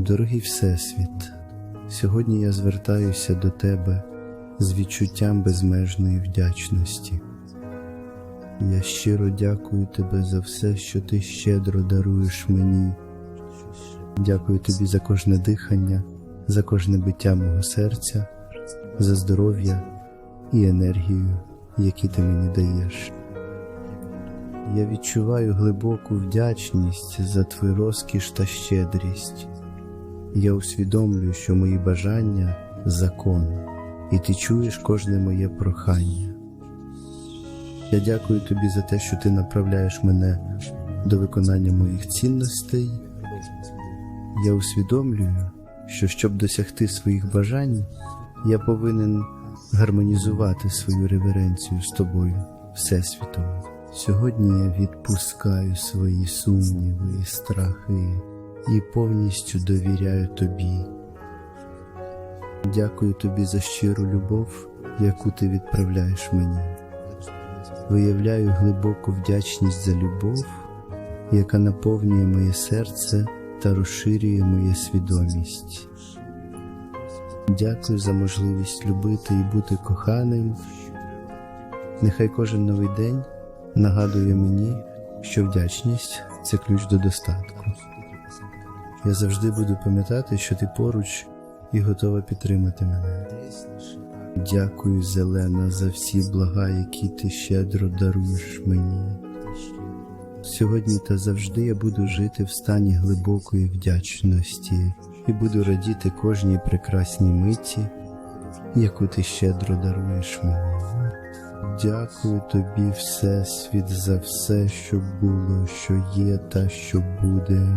Дорогий Всесвіт, сьогодні я звертаюся до Тебе з відчуттям безмежної вдячності. Я щиро дякую Тебе за все, що Ти щедро даруєш мені. Дякую Тобі за кожне дихання, за кожне биття мого серця, за здоров'я і енергію, які ти мені даєш. Я відчуваю глибоку вдячність за твою розкіш та щедрість. Я усвідомлюю, що мої бажання закон, і ти чуєш кожне моє прохання. Я дякую тобі за те, що ти направляєш мене до виконання моїх цінностей. Я усвідомлюю, що щоб досягти своїх бажань, я повинен гармонізувати свою реверенцію з тобою, Всесвітом. Сьогодні я відпускаю свої сумніви і страхи і повністю довіряю тобі. Дякую тобі за щиру любов, яку ти відправляєш мені. Виявляю глибоку вдячність за любов, яка наповнює моє серце та розширює моє свідомість. Дякую за можливість любити і бути коханим. Нехай кожен новий день нагадує мені, що вдячність це ключ до достатку. Я завжди буду пам'ятати, що ти поруч і готова підтримати мене. Дякую, Зелена, за всі блага, які ти щедро даруєш мені. Сьогодні та завжди я буду жити в стані глибокої вдячності і буду радіти кожній прекрасній миті, яку ти щедро даруєш мені. Дякую тобі, Всесвіт, за все, що було, що є та що буде.